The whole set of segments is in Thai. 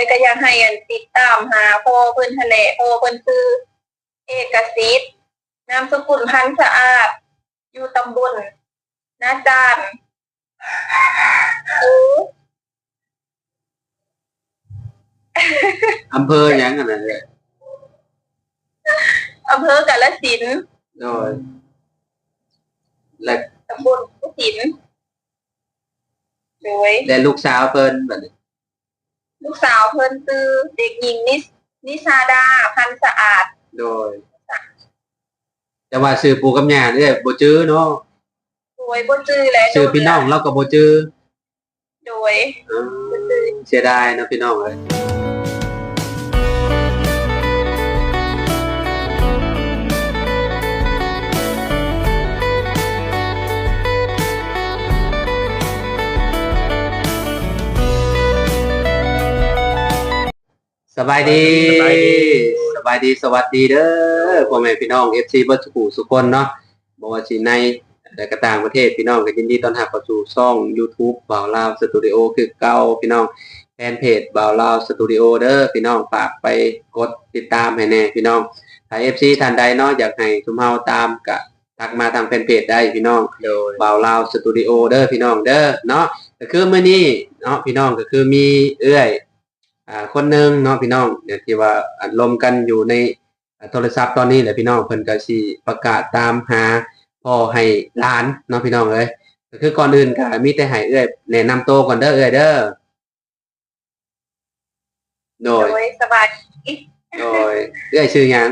ยก็อยากให้อันติดตามหาพ่อเพิ่นทะเลพ่อเพิ่นคือ เอกสิทธิ์นามสกุลพันธ์สะอาด อยู่ตำบลนาจานเอออำเภอหยังอันนั้นเลยอำเภอกาฬสินธุ์โดยและตำบลกาฬสินธุ์โดย และลูกสาวเพิ่นบัดนี้ ลูกสาวเพิ่นคือเด็กหญิงนิสนิชาดาพันธ์สะอาด โดย แต่ว่าชื่อปู่กับย่าเนี่ยบ่จื้อเนาะโดยบ่จื้อและชื่อพี่น้องเราก็บ่จื้อโดยอ๋อเสียดายเนาะพี่น้องเอ้ย สบายดีสบายดี สบายดี สวัสดีเด้อพ่อแม่พี่น้อง FC เบิดทุกผู้ทุกคนเนาะบ่ว่าสิในและก็ต่างประเทศพี่น้องก็ยินดีต้อนรับเข้าสู่ช่อง YouTube บ่าวลาวสตูดิโอคือเก่าพี่น้องแฟนเพจบ่าวลาวสตูดิโอเด้อพี่น้องฝากไปกดติดตามให้แน่พี่น้องถ้า FC ท่านใดเนาะอยากให้ทุมเฮาตามก็ทักมาทางแฟนเพจได้พี่น้องโดยบ่าวลาวสตูดิโอเด้อพี่น้องเด้อเนาะก็คือมื้อนี้เนาะพี่น้องก็คือมีเอื้อยอ่า คนหนึงเนาะพี่น้องเนี่ยที่ว่าอัดลมกันอยู่ในอ่าโทรศัพท์ตอนนี้แหละพี่น้องเพิ่นก็สิประกาศตามหาพ่อให้หลานเนาะพี่น้องเอ้ยก็คือก่อนอื่นก็มีแต่ให้เอื้อยแนะนำตัวก่อนเด้อเอื้อยเด้อโดโดยยสบายโดยเอื้อยชื่อหยัง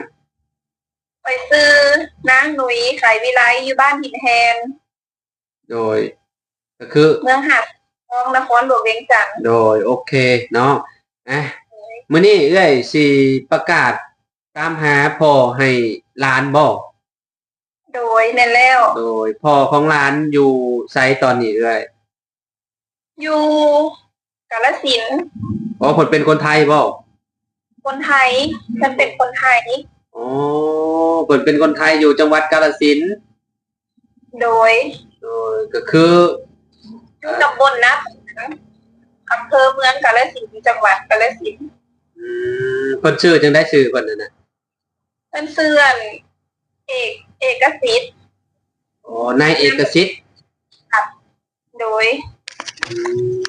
ไปซื้อนางหนุยขายวิไลอยู่บ้านหินแฮนโดย ก็คือเมืองหัดทองนครหลวงเวียงจันทน์โดยโอเคเนาะ อะมื้อนี้เอ้อยสิประกาศตามหาพ่อให้หลานบ่โดยแม่นแล้วโดยพ่อของหลานอยู่ไสตอนนี้เอ้อยอยู่กาลสินธุ์อ๋อเพิ่นเป็นคนไทยบ่คนไทยฉันเป็นคนไทย อ๋อเพิ่นเป็นคนไทยอยู่จังหวัดกาฬสินธุ์โดยโดยก็คืออยู่ตำบลนะ อำเภอเมืองกาลสินธุ์จังหวัดกาลสินธุ์อืมเพิ่นชื่อจังได้ชื่อเพิ่นน่ะนะเป็นเสื่อนเอกเอกสิทธิ์อ๋อนายเอกสิทธิ์โดยอืม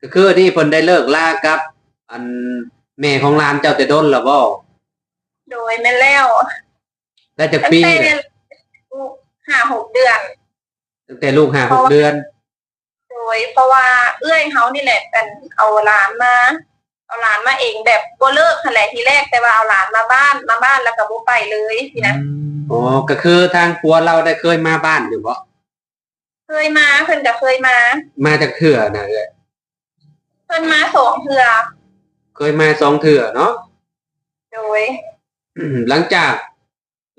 ก็คือที่เพิ่นได้เลิกลากับ อันแม่ของหลานเจ้าแต่ดนแล้วบ่โดยแม่นแล้วได้จักตั้งปีแต่น่ะห้าหกเดือน ตั้งแต่ลูกห้าหกเดือนโด ย เพราะว่าเอื้อยเขานี่แหละเป็นเอาหลานมา เอาหลานมาเองแบบบ่เลิกนั่นแหละทีแรกแต่ว่าเอาหลานมาบ้านมาบ้านแล้วก็บ่ไปเลยสินะอ๋อก็คือทางผัวเราได้เคยมาบ้านอยู่บ่เคยมาเพิ่นก็เคยมา มาจากเถื่อนะเอ้ยเพิ่นมาสองเทื่อเคยมาสองเถื่อเนาะโดยอืมหลังจาก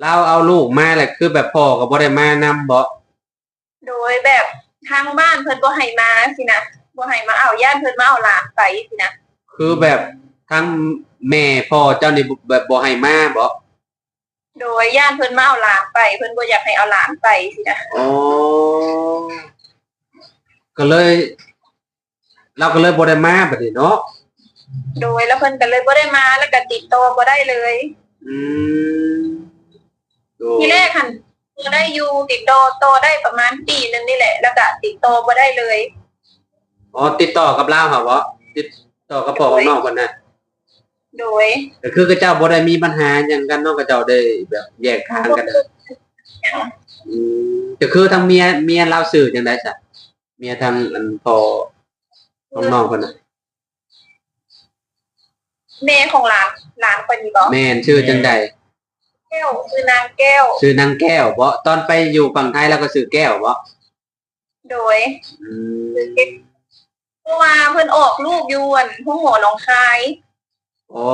เราเอาลูกมาแหละคือแบบพ่อก็บ่ได้มานำบ่โดยแบบ ทางบ้านเพิ่นบ่ให้มาสินะบ่ให้มาเอาย่านเพิ่นมาเอาหลานไปสินะคือแบบทั้งแม่พ่อเจ้านี่แบบบ่ให้มาบ่โดยย่านเพิ่นมาเอาหลานไป เพิ่นบ่อยากให้เอาหลานไปสินะอ๋อก็เลย เราก็เลยบ่ได้มาบัดนี้เนาะโดยแล้วเพิ่นก็เลยบ่ได้มาแล้วก็ติดต่อบ่ได้เลย อืมโดทีแรกหัน บ่ได้อยู่ติดต่อต่อได้ประมาณปีนึงนี่แหละ แล้วก็ติดต่อบ่ได้เลยอ๋อติดต่อกับเราเหรอบ่ติดต่อกับพ่อกับน้องกันนะโดยก็คือกับเจ้าบ่ได้มีปัญหาหยังกันเนาะกับเจ้าได้แบบแยกทางกันนะอืมก็คือทางเมียเมียเราสื่อจังได๋ซะเมียทางอันพ่อของน้องเพิ่นน่ะแม่ของหลานหลานคนนี้บ่แม่นชื่อจังได๋ แก้วคือนางแก้วชื่อนางแก้วบ่ตอนไปอยู่ฝั่งไทยแล้วก็ชื่อแก้วบ่โดยอืคือมแก้วเพราะว่าเพิ่นออกลูกอยวนหัวหัวหนองคายอ๋อ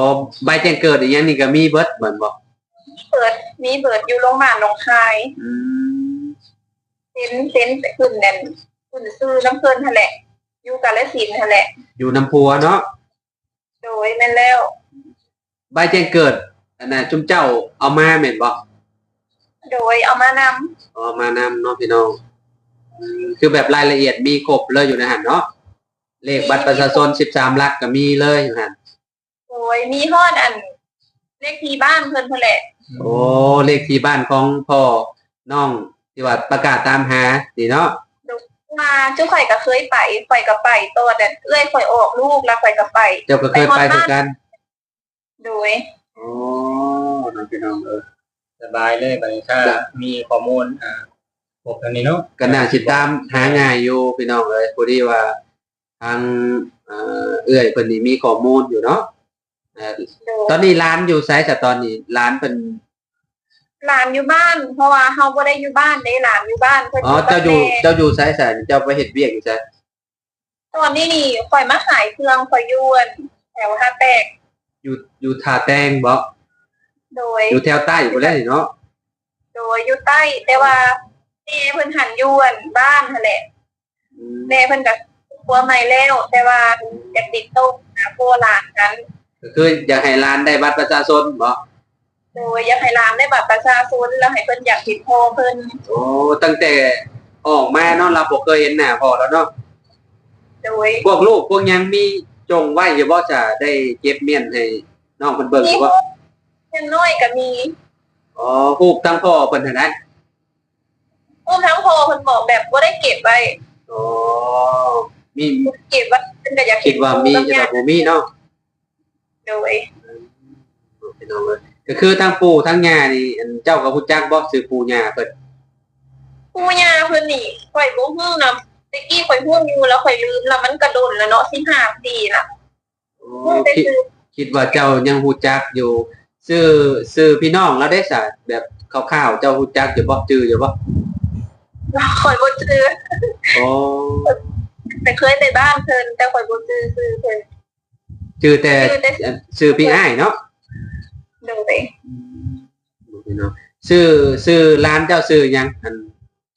ใบแจ้งเกิดอีหยังนี่ก็มีเบิดเหมือนบ่เปิดมีเปิดอยู่โรงพยาบาลหนองคายอืมเซ็นเซ็นขึ้นนั่นขึ้นซื้อน้ำเพิ่นหั่นแหละ อยู่กาฬสินธุ์หั่นแหละ อยู่น้ำพัวเนาะโดยแม่นแล้ว ใบแจ้งเกิด อันน่ะจุมเจ้าเอามาแม่นบ่โดยเอามานำเอามานำเนาะพี่น้องอืมคือแบบรายละเอียดมีครบเลยอยู่ในหันเนาะเลขบัตรประชาชน13หลักก็มีเลยอยู่หั่นโดยมีฮอดอัน เลขที่บ้านเพิ่นเพิ่นแหละโอ้เลขที่บ้านของพ่อน้องที่ว่าประกาศตามหานี่เนาะมาเจ้าข่อยก็เคยไปข่อยก็ไปตัวแต่เอ้อยข่อยออกลูกแล้วข่อยก็ไป เจ้าก็เคยไปเหมือนกัน โดย โอ้น้อง พี่น้องเออสบายเลยบัดนี้ถ้ามีข้อมูลอ่าพวกอันนี้เนาะก็น่าสิตามหาง่ายอยู่พี่น้องเอ้ยพอดีว่าทางเอ่อเอื้อยเพิ่นนี่มีข้อมูลอยู่เนาะเอ่อโดยตอนนี้ร้านอยู่ไสแต่ตอนนี้ร้านเพิ่นหลานอยู่บ้าน เพราะว่าเฮาบ่ได้อยู่บ้านได้หลานอยู่บ้านเพิ่นอ๋อเจ้าอยู่บ้นแม่เจ้าอยู่ไสแสนเจ้าไปเฮ็ดเวียกอยู่ไสตอนนี้นี่ข่อยมาขายเครื่องข่อยอยวนแถวท่าแตกอยู่อยู่ท่าแตงบ่ โดยอยู่แถวใต้อยู่แล้วนี่เนาะโดยอยู่ใต้ แต่ว่าแม่เพิ่นหันอยวนบ้านนั่นแหละอืมแม่เพิ่นก็กลัวใหม่แล้ว แต่ว่าอยากติดโตะหาโบราณกันก็คืออยากให้ร้านได้บัตรประชาชนบ่โดยอยากให้ร้านได้บัตรประชาชนแล้วให้เพิ่นอยากติดโพเพิ่นโอ้ตั้งแต่ออกมาเนาะเราบ่เคยเห็นหน้าพ่อแล้วเนาะโดยพวกลูกพวกหยังมีจงไว้อยู่บ่จะได้เก็บเมียนให้น้องเพิ่นเบิ่งอยู่บ่ ยังน้อยก็มีอ๋อฮูกทั้งพ่อเพิ่นเท่านั้นอุ้มทั้งโพเพิ่นบอกแบบบ่ได้เก็บไว้อ๋อมีเก็บไว้เพิ่นก็อยากคิดว่ามีแต่ว่าบ่มีเนาะโดยพี่น้องเอ้ยก็คือทั้งปู่ทั้งย่านี่อันเจ้าก็ฮู้จักบ่ชื่อปู่ย่าเพิ่นผู้ย่าเพิ่นนี่ข่อยบ่ฮู้นำตะกี้ข่อยฮู้อยู่แล้วข่อยลืมแล้วมันกระโดนแล้วเนาะ15ปีน่ะโอ้ฮู้แต่คิดคือคิดว่าเจ้ายังฮู้จักอยู่ ชื่อชื่อพี่น้องแล้วได้ซะแบบคร่าวๆเจ้าฮู้จักอยู่บ่ชื่ออยู่บ่ข่อยบ่ชื่ออ๋อแต่เคยไปบ้านเพิ่นแต่ข่อยบ่ชื่อชื่อเพิ่นชื่อแต่ชื่อแต่ชื่อพี่อ้ายเนาะโดยพี่น้องชื่อชื่อร้านเจ้าชื่อหยังอัน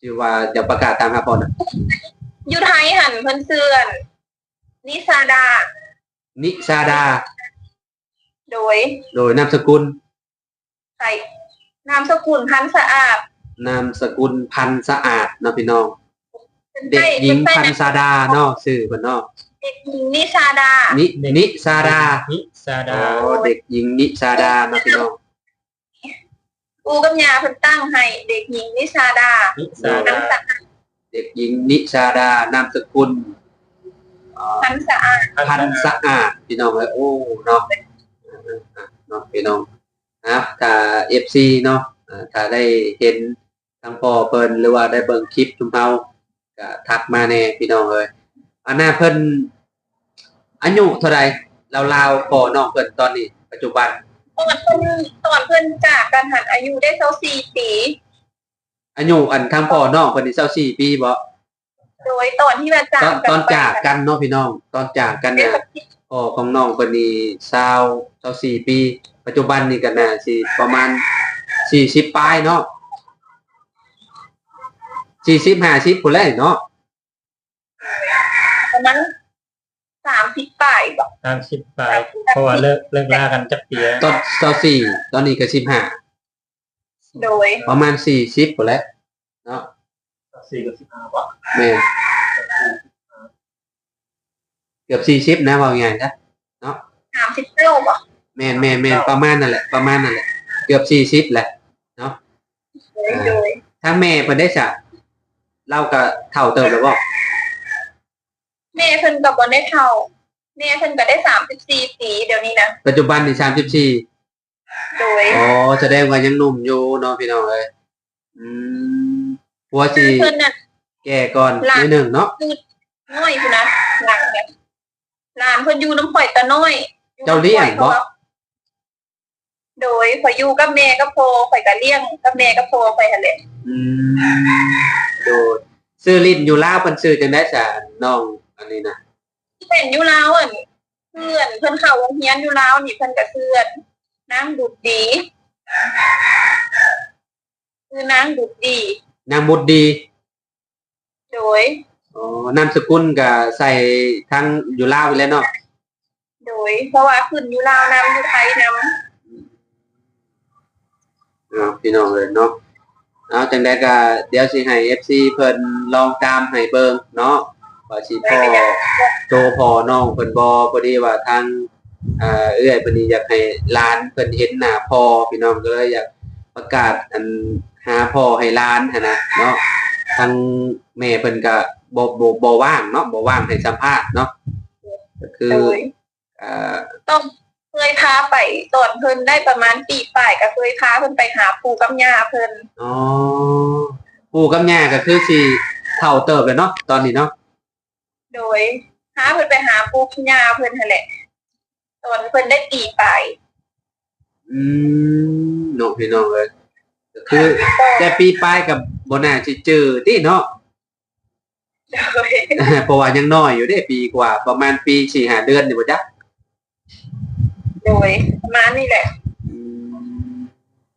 ชื่อว่าจะประกาศตามหาพ่อน่ะอยู่ไทยหันเพิ่นเสื่อนนิซาดา นิชาดา โดย โดยนามสกุล ใส่นามสกุลพันธ์สะอาดนามสกุลพันธ์สะอาดเนาะพี่น้องเป็นเด็กไส้หญิงเป็นพันไส้ธ์สาดาเนาะชื่อเพิ่นเนาะเด็กหญิงนิชาดานินิสาดานิสาดาอ๋อเด็กหญิงนิสาดาเนาะพี่น้องอูกับยาเพิ่นตั้งให้เด็กหญิงนิชาดานิสาพันดาธ์สะอาดเด็กหญิงนิชาดานามสกุลอ่าพันธ์สะอาดพันธ์สะอาดพี่น้องเอ้ยโอ้เนาะอะ เนาะพี่น้องนะถ้าเอฟซีเนาะถ้าได้เห็นทางพ่อเพิ่นหรือว่าได้เบิ่งคลิปชุมเฮาก็ทักมาแน่พี่น้องเอ้ยอันน่าเพิ่นอายุเท่าไหร่ลาวๆพ่อน้องเพิ่นตอนนี้ ปัจจุบันตอนเพิ่นตอนเพิ่นจากกันหันอายุได้24ปีอายุอันทางพ่อน้องเพิ่นนี่าสี่ปีบ่โดยตอนที่มาจากตอนจากกันเนาะพี่น้อง ตอนจากกันเน่ะพ่อของน้องเพิ่นนี่20 ต่อสี่ปี ปัจจุบันนี่กันนะสี่ประมาณสี่สิบปลายเนาะสี่สิบห้าสิบคนแรกเนาะประมาณสามสิบปลายบอกสามสิบปลายเพราะว่าเลิกเลิกล่ากันจักปีแล้ตอนต่อสี่ตอนนี้ก็สิบห้าโดยประมาณสี่สิบคนแล้วเนาะสี่กับสิบห้าบอกแม่เกือบสี่ชิปนะว่าไงนะเนาะสามสิบโลบอก แม่นแม่นแม่นประมาณนั่นแหละประมาณนั่นแหละ เกือบสี่สิบแหละโดยโดยถ้าแม่เพิ่นได้จะเล่ากับเท่าเติมแล้วบ่แม่เพิ่นก็บ่ได้เท่าแม่เพิ่นก็ได้34ปีเดี๋ยวนี้นะปัจจุบันนี่สามสิบสี่โดยอ๋อแสดงว่ายังหนุ่มอยู่เนาะพี่น้องเอ้ยอืมผัวสิเพิ่นน่ะแก่ก่อนหลานนิดหนึ่งเนาะน้อยพุ่นนะหลังเนี่ยหลานเพิ่นอยู่น้ำข่อยตะน้อย เจ้าเลี้ยงบ่ โดยข่อยอยู่กับแม่กับพ่อข่อยก็เลี้ยงกับแม่กับพ่อข่อยหั่นแหละอืมโดดซื้อลิ้นอยู่ลาวเพิ่นซื้อจังได๋ซะน้องอันนี้นะเป็นอยู่ลาวอั่นเพื่อนเพิ่นเข้าโรงเรียนอยู่ลาวนี่เพิ่นก็เพื่อนนางดุดดีคือนางดุดดี นางบุตรดีโดย อ๋อนามสกุลก็ใส่ทั้งอยู่ลาวไปแล้วเนาะโดย เพราะว่าขึ้นอยู่ลาวนำอยู่ไทยนำ อ๋อพี่น้องเอ้ยเนาะเอาจังได๋ก็เดี๋ยวสิให้ FC เพิ่นลองตามให้เบิ่งเนาะว่าสิพ่อโตพ่อน้องเพิ่นบ่พอดีว่าทางอ่าเอื้อยเพิ่นนี่อยากให้หลานเพิ่นเห็นหน้าพ่อพี่น้องก็เลยอยากประกาศอันหาพ่อให้หลานหั่นนะเนาะทางแม่เพิ่นก็บ่บ่บ่ว่างเนาะบ่ว่างให้สัมภาษณ์เนาะก็คือโดยอ่าต้องเค ยพาไปตอนเพิ่นได้ประมาณปีป่ายก็เคยพาเพิ่นไปหาปู่กับย่าเพิ่นอ๋อปู่กับย่าก็คือสิเฒ่าเติบเลยเนาะตอนนี้เนาะโดยพาเพิ่นไปหาปู่กับย่าเพิ่นนั่นแหละตอนเพิ่นได้ปีป่ายอืมเนาะพี่น้องเอ้ยก็คือแต่ปีปลายกับบ่น่าสิเจอติเนาะโดยเพราะว่ายังน้อยอยู่เด้ปีกว่า ประมาณปี4-5เดือนนี่บ่จ๊ะ โดยประมาณนี้แหละอืม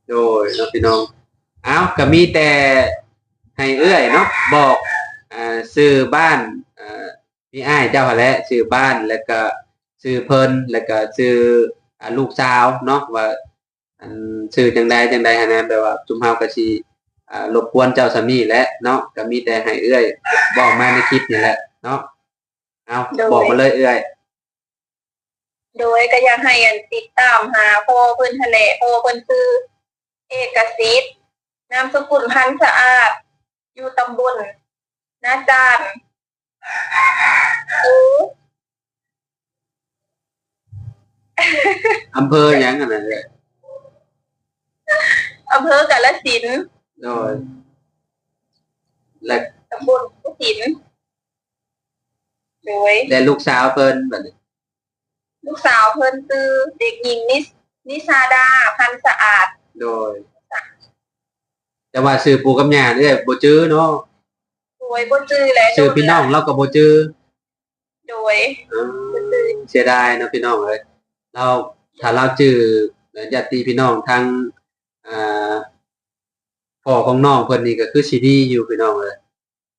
โดยเนาะพี่น้องเอ้าก็มีแต่ให้เอื้อยเนาะบอกอ่าชื่อบ้านอ่ามีอ้ายเจ้าหั่นแหละชื่อบ้านแล้วก็ชื่อเพิ่นแล้วก็ชื่ออ่าลูกสาวเนาะว่าอันชื่อจังใดจังใดหันนะแบบว่าจุมเฮาก็สิอ่ารบกวนเจ้าสามีแหละเนาะก็มีแต่ให้เอื้อยบอกมาในคลิปนี่แหละเนาะเอาบอกมาเลยเอื้อย โดยก็อยากให้อันติดตามหาพ่อเพิ่นทะเลพ่อเพิ่นคือ เอกสิทธิ์นามสกุลพันธ์สะอาด อยู่ตำบลนาจานโอ้อำเภอหยังอันนั้นเอ้ยอำเภอกาฬสินธุ์โดยและตำบลกาฬสินธุ์โดยและลูกสาวเพิ่นบัดนี้ ลูกสาวเพิ่นคือเด็กหญิงนิสนิชาดาพันธ์สะอาด โดย แต่ว่าชื่อปู่กับย่าเอ้ยบ่จื้อเนาะโดยบ่จื้อและชื่อพี่น้องเราก็บ่จื้อโดยอืมเสียดายเนาะพี่น้องเอ้ยเราถ้าเราจื้อญาติพี่น้องทางอ่าพ่อของน้องเพิ่นนี่ก็คือสิดีอยู่พี่น้องเอ้ย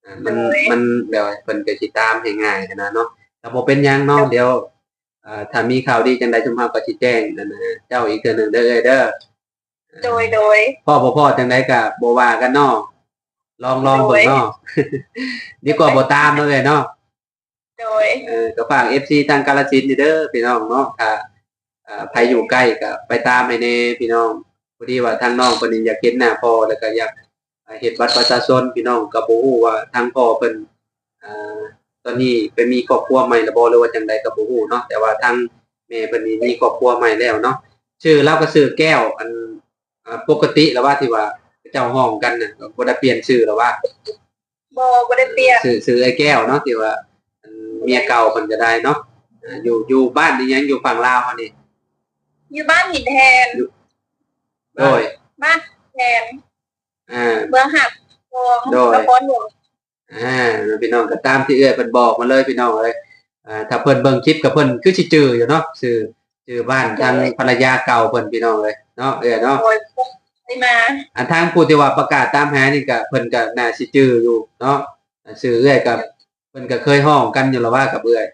อ่ามันมันแบบว่าเพิ่นก็สิตามให้ง่ายนะเนาะแต่บ่เป็นหยังเนาะเดี๋ยวอ่า ถ้ามีข่าวดีจังใดชุมเฮาก็สิแจ้งนั่นนะเจ้าอีกเทื่อหนึงเด้อเอ้ยเด้อโดยโดยพ่อบ่พ่อจังไดก็บ่ว่ากันเนาะลองลองเบิ่งเนาะดีกว่าบ่ตามเนาะเอ้ยเนาะโดยเออก็ฝาก FC ทางกาฬสินธุ์นี่เด้อพี่น้องเนาะถ้าอ่าใครอยู่ใกล้ก็ไปตามให้แน่พี่น้องพอดีว่าทางน้องเพิ่นนี่อยากเห็นหน้าพ่อแล้วก็อยากอ่าเฮ็ดบัตรประชาชนพี่น้องก็บ่ฮู้ว่าทางพ่อเพิ่นอ่า ตอนนี้ไปมีครอบครัวใหม่แล้วบ่หรือว่าจังใดก็บ่ฮู้เนาะแต่ว่าทางแม่เพิ่นนี่มีครอบครัวใหม่แล้วเนาะชื่อเราก็ชื่อแก้วอันอ่าปกติแล้วว่าที่ว่าเจ้าห้องกันน่ะก็บ่ได้เปลี่ยนชื่อแล้วว่าบ่บ่ได้เปลี่ยนซื้อซื้อไอ้แก้วเนาะที่ว่าอันเมียเก่ามันจะได้เนาะอ่าอยู่อยู่บ้านนี่ยังอยู่ฝั่งลาวเขานี่อยู่บ้านหินแทนโดยบ้านแทนอ่าเมืองหักทองโดยนครหลวง อ่าพี่น้องก็ตามที่เอื้อยเพิ่นบอกมาเลยพี่น้องเลยอ่าถ้าเพิ่นเบิ่งคลิปกับเพิ่นคือสิจื้ออยู่เนาะชื่อชื่อบ้านทางภรรยาเก่าเพิ่นพี่น้องเลยเนาะเอื้อยเนาะโดยได้มาอันทางผู้ที่ว่าประกาศตามหานี่ก็เพิ่นก็น่าสิจื้ออยู่เนาะอ่าชื่อเอื้อยกับเพิ่นก็เคยห้องกันอยู่แล้วว่ากับเอื้อย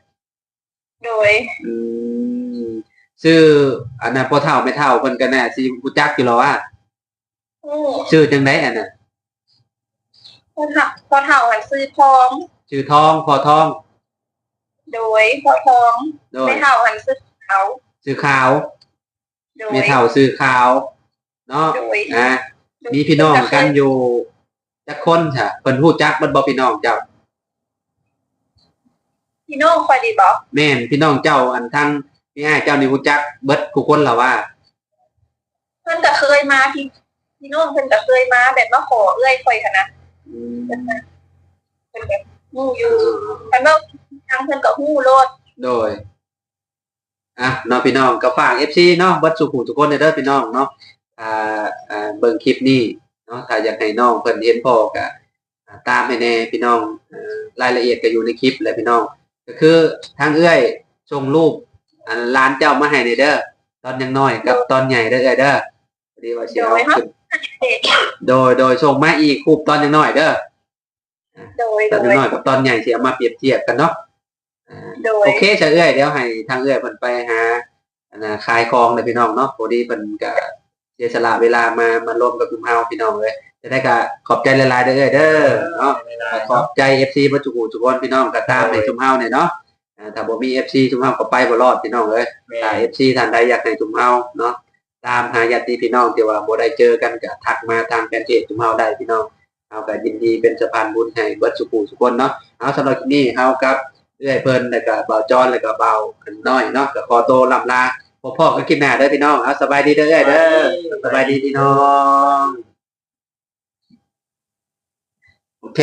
โดยอืมชื่ออันนั้นพ่อเฒ่าไม่เฒ่าเพิ่นก็น่าสิรู้จักอยู่แล้วว่าผู้ชื่อจังได๋อันน่ะพ่ อเฒ่าพ่อเฒ่าหันซื้อทอง ชื่อทองพอทอง โดยพ่อทองโดย ไม่เฒ่าหันซื้อเขาชื่อขาวโดยเมียเฒ่าชื่อขาว เนาะโดย อ่ามีพี่น้องกันอยู่จักคนค่ะเพิ่นฮู้จักเบิดบ่พี่น้องเจ้า พี่น้องคอยดีบอกแม่นพี่น้องเจ้าอันทั้งพี่อ้ายเจ้านี่ฮู้จักเบิดทุกคนล่ะว่า เพิ่นก็เคยมาพี่พี่น้องเพิ่นก็เคยมาแบบมาขอเอื้อยคอยค่ะนะอืม เพิ่นแบบฮู้อยู่แต่ว่าทางเพิ่นก็ฮู้โลดโดยอะเนาะพี่น้องก็ฝาก FC เนาะบิดสุขุทุกคนเด้อพี่น้องเนาะอ่าอ่าเบิ่งคลิปนี้เนาะถ้าอยากให้น้องเพิ่นเห็นพอก็ตามให้แน่พี่น้องรายละเอียดก็อยู่ในคลิปแหละพี่น้อง ก็คือทางเอื้อยส่งรูปร้านเจ้ามาให้ในเด้อตอนยังน้อยกับตอนใหญ่เด้อเอ้ยเด้อพอดีว่าสิเอาขึ้นเด็ก โดยโดยส่งมาอีกคูปตอนยังน้อยเด้อโดยตอนโดยังยน้อยกับตอนใหญ่สิเอามาเปรียบเทียบกันเนาะอ่าโดยโอเคจะเอื้อยเดี๋ยวให้ทางเอื้อยเพิ่นไปหาอันน่ะขายของเลยพี่น้องเนาะพอดีเพิ่นก็เสียสละเวลามามาร่วมกับกลุ่มเฮาพี่น้องเลยจะได้ก็ขอบใจหลายๆเด้อเอ้ยเด้อเนาะขอบใจ FC บ่จุกูทุกคนพี่น้องก็ตามในชุมเฮาเนี่ยเนาะอ่าถ้าบ่มี FC ชุมเฮาก็ไปบ่รอดพี่น้องเอ้ยแม่ถ้า FC ท่านใดอยากให้ชุมเฮาเนาะ ตามหาญาติพี่น้องที่ว่าบ่ได้เจอกันก็ทักมาทางแฟนเพจชุมเฮาได้พี่น้องเฮาก็ยินดีเป็นสะพานบุญให้เบิดสุกูทุกคนเนาะเอาสำหรับคลิปนี้เฮากับเอื้อยเพิ่นแล้วก็บ่าวจอนแล้วก็บ่าวอันน้อยเนาะก็ขอตัวลำลาพบพ่อกันคลิปหน้าเด้อพี่น้องเอาสบายดีเด้อเอ้ยเด้อสบายดีพี่น้องโอเค